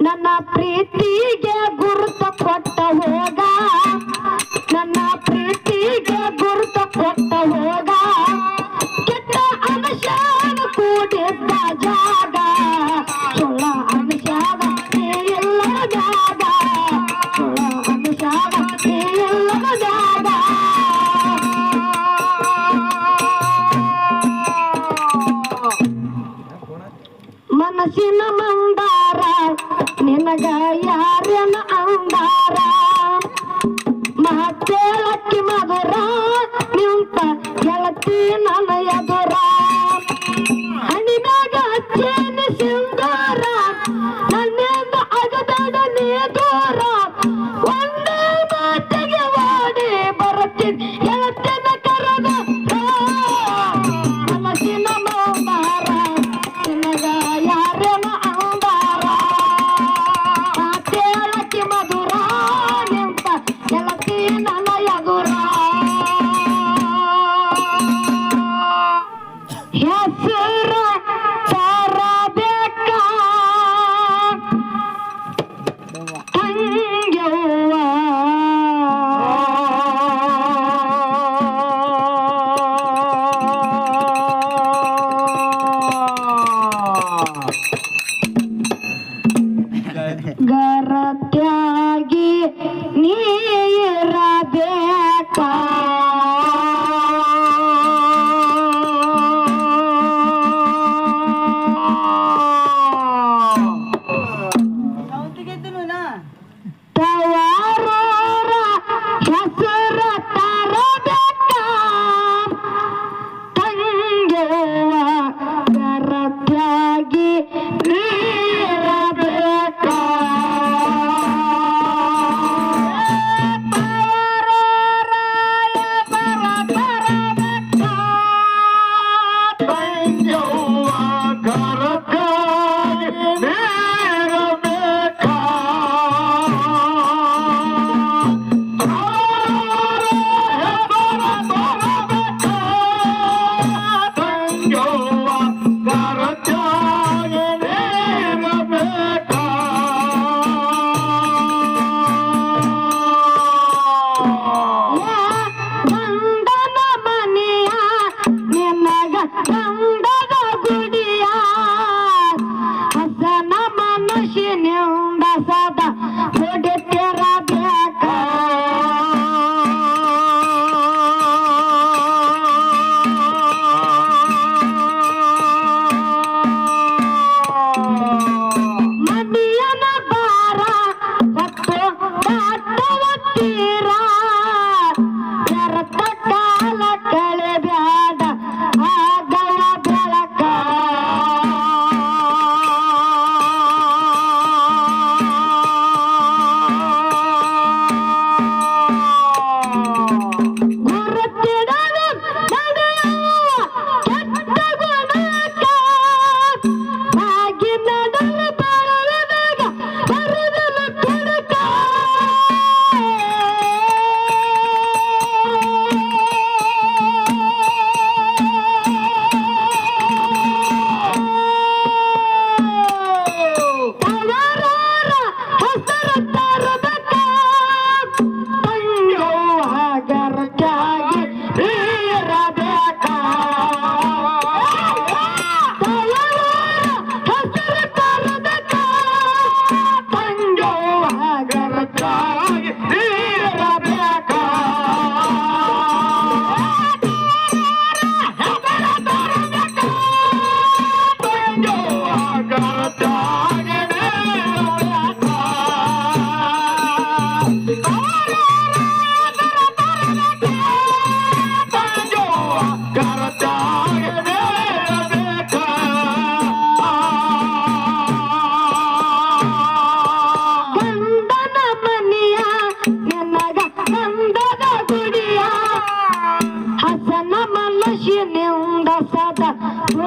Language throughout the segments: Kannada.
ನನ್ನ ಪ್ರೀತಿಗೆ ಗುರುತ ಕೊಟ್ಟ ಹೋಗ ಗರತ್ಯಾಗಿ ನೀರಬೇಕ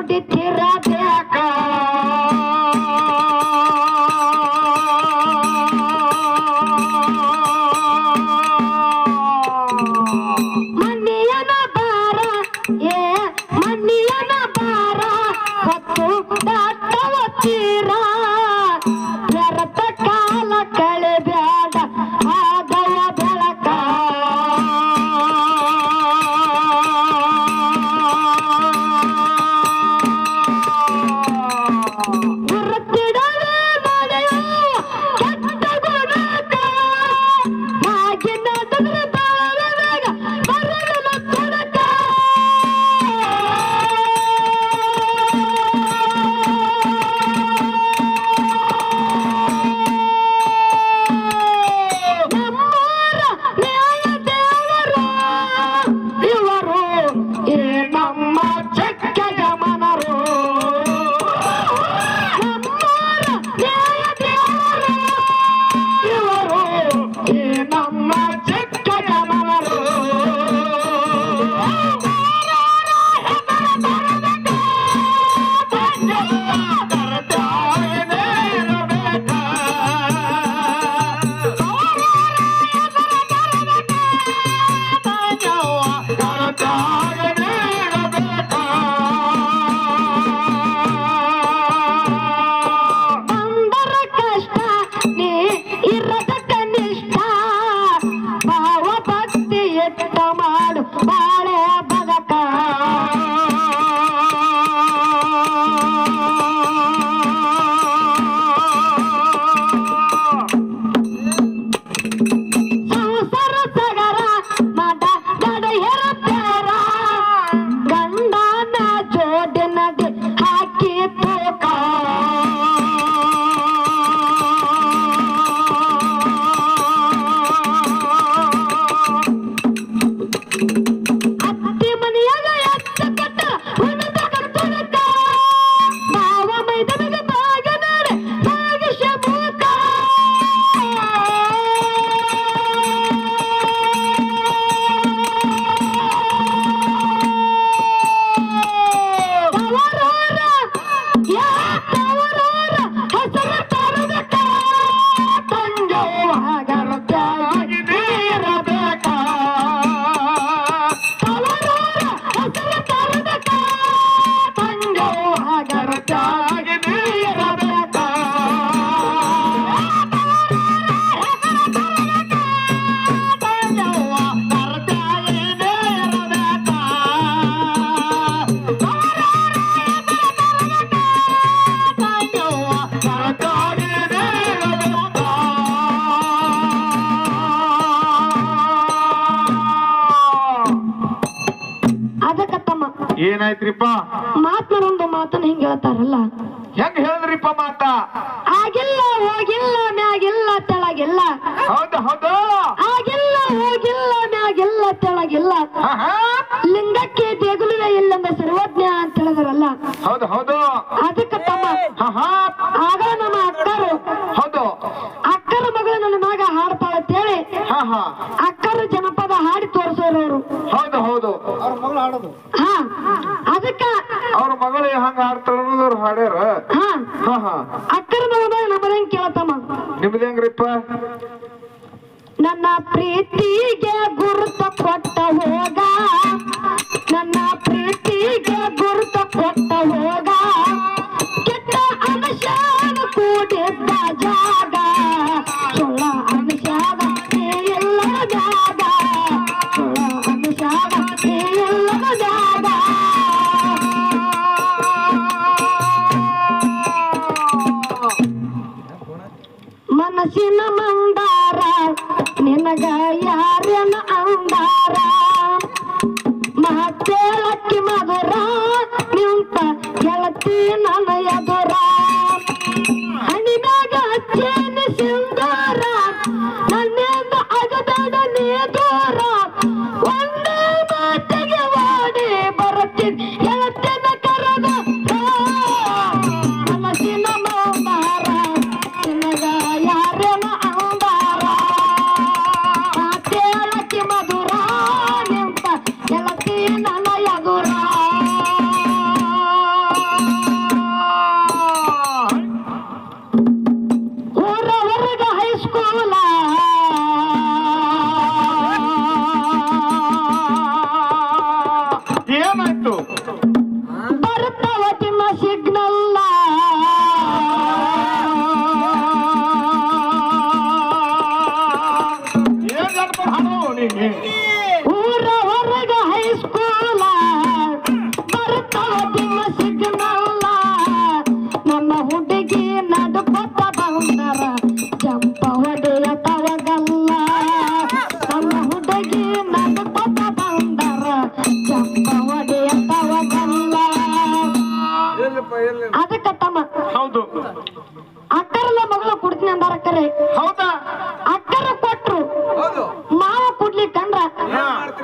de tierra ಮಾತನ್ನ ಹಿಂಗ ಹೇಳ್ತಾರಲ್ಲ? ಹೆಂಗ್ ಹೇಳಿದ್ರಿಪ್ಪ ಮಾತ? ಆಗಿಲ್ಲ ಹೋಗಿಲ್ಲ ಮ್ಯಾಗಿಲ್ಲ ತೆಳಗಿಲ್ಲ. ಹೌದು ಹೌದು. ಆಗಿಲ್ಲ ಹೋಗಿಲ್ಲ ಮ್ಯಾಗಿಲ್ಲ ತೆಳಗಿಲ್ಲ. ಲಿಂಗಕ್ಕೆ ದೇಗುಲವೇ ಇಲ್ಲಂದ ಸರ್ವಜ್ಞ ಅಂತ ಹೇಳಿದ್ರಲ್ಲ. ಹೌದು ಹೌದು. ಅದಕ್ಕ ತಮ್ಮ ಹಾ, ಹಾ. ಆಗ ನಮ್ಮ ಅಕ್ಕರು ಹೌದು. ಅಕ್ಕರ ಮಗಳು ನನ್ನ ಮಗ ಹಾಡ್ತಾಳ ಅಂತೇಳಿ ಅಕ್ಕರು ಜನಪದ ಹಾಡಿ ತೋರಿಸೋರು ಅವರು ಹೌದು ಹೌದು ಹಾ. ಅದಕ್ಕ ಅವ್ರ ಮಗಳು ಹಂಗ ಆಡ್ತಾಳ ಅನ್ನೋದವ್ರು ಹಾಡ್ಯಾರ. ಹಾ. ಹಾ ಹಾ. ಅಕ್ಕರ ನಮ್ಮದೇನ್ ಕೇಳತಮ್ಮ ನಿಮ್ದು ಹೆಂಗ್ರಿಪ್ಪ? ನನ್ನ ಪ್ರೀತಿಗೆ ಗುರುತ ಕೊಟ್ಟ ಹೋಗ. ನನ್ನ ಪ್ರೀತಿಗೆ ಗುರುತ ಕೊಟ್ಟ ಹೋಗ.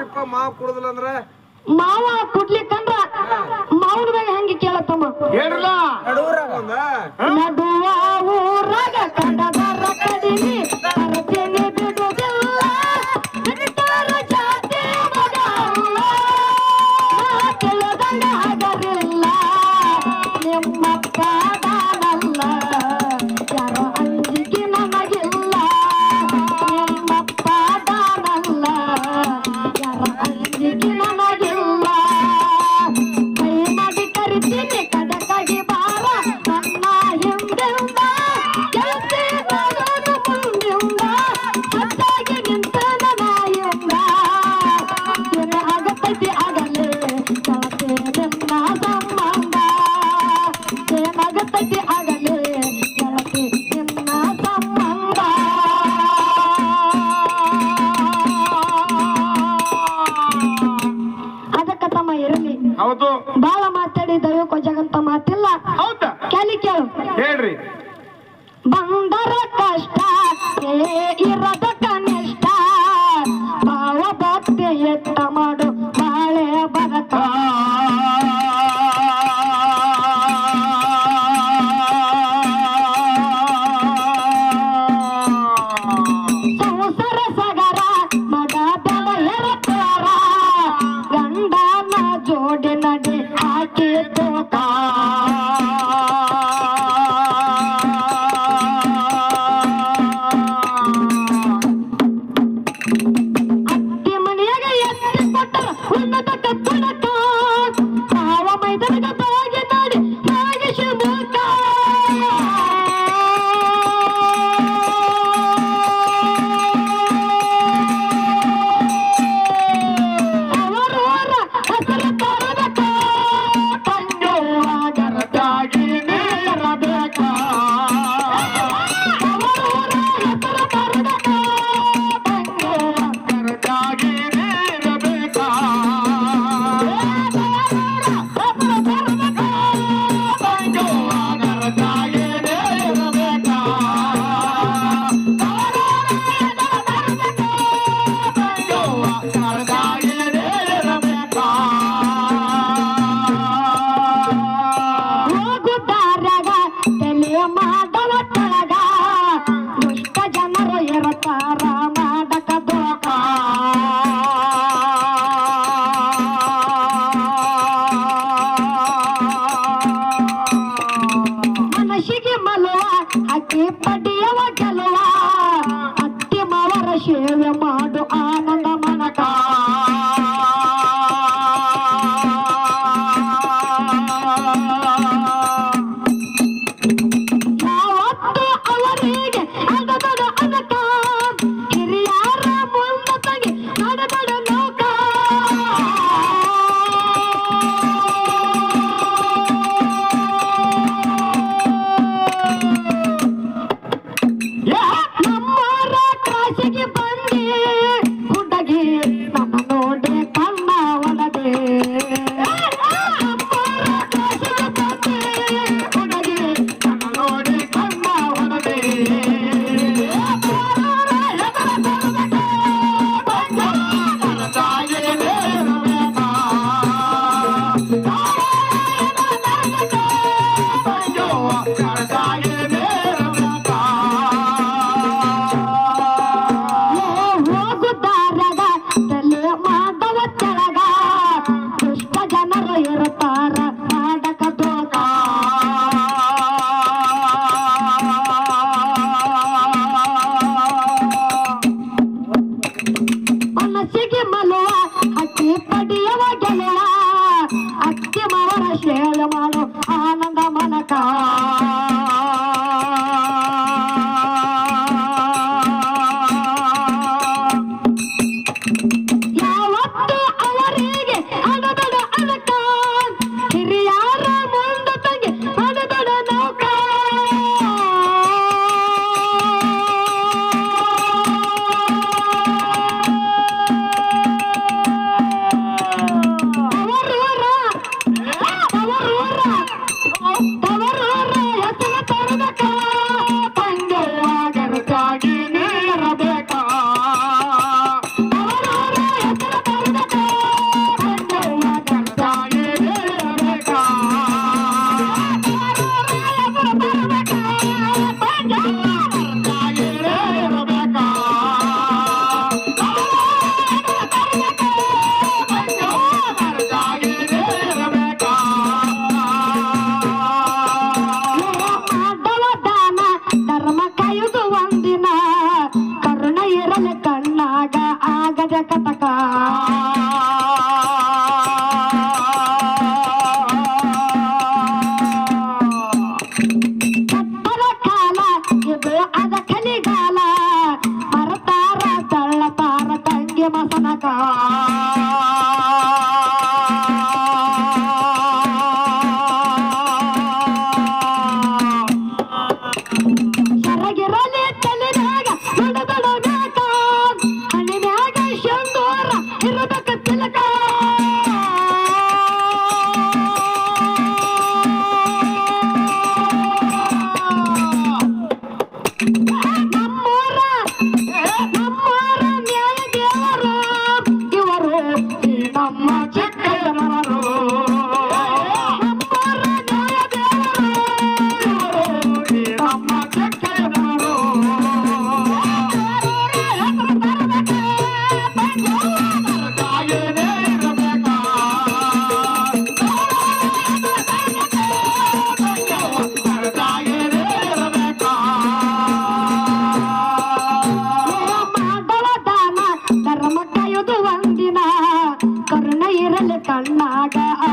ಮಾಡ್ತೀರಿಪ್ಪ ಮಾವು ಕುಡುದಿಲ್ಲ ಅಂದ್ರ? ಮಾವ ಕುಡ್ಲಿಕ್ಕಂದ್ರ ಮಾವನ ಮ್ಯಾಗ ಹೆಂಗೆ ಕೇಳತ್ತಮ್ಮ? ಹೇಳ್ರಲ್ಲ. ಒಂದ? ನಡುವ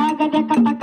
ಆಗದ ಕಟಕ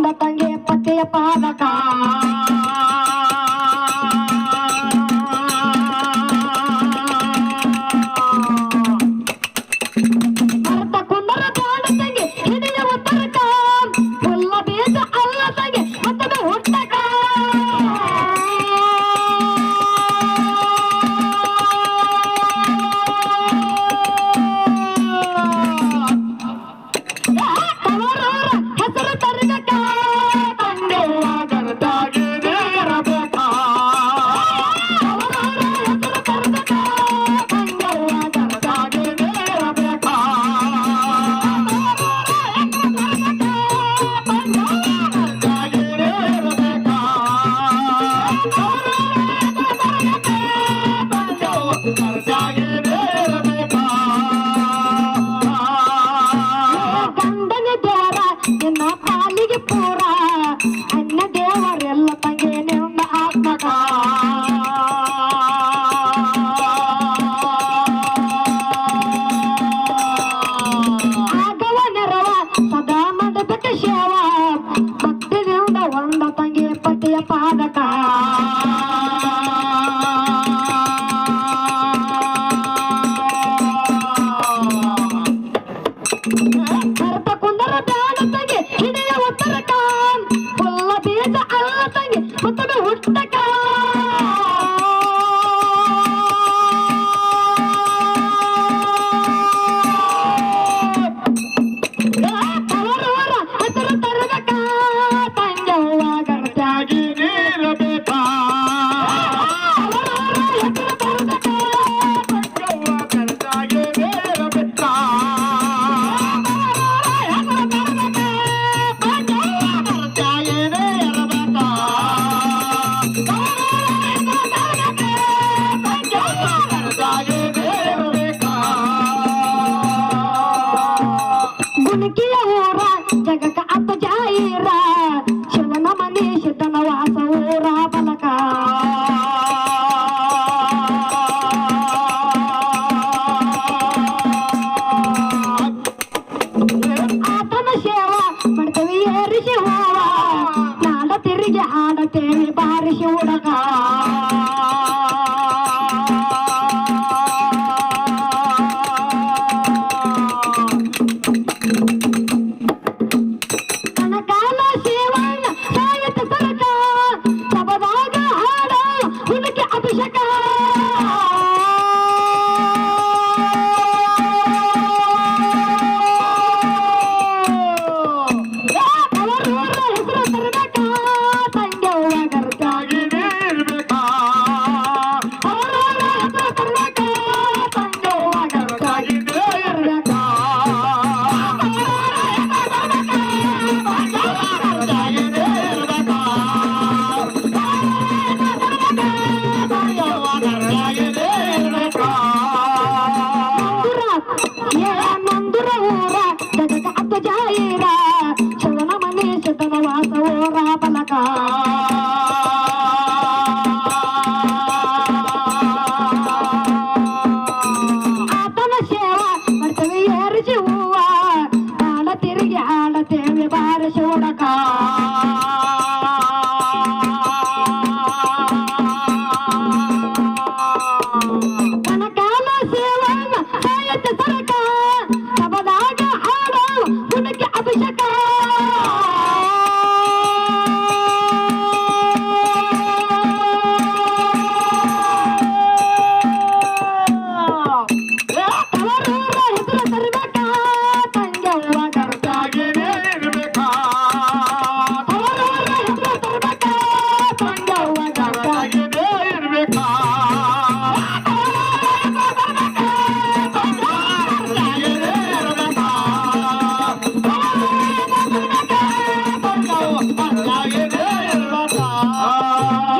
तंगे पटे पालका কতটা হত্যা Ah.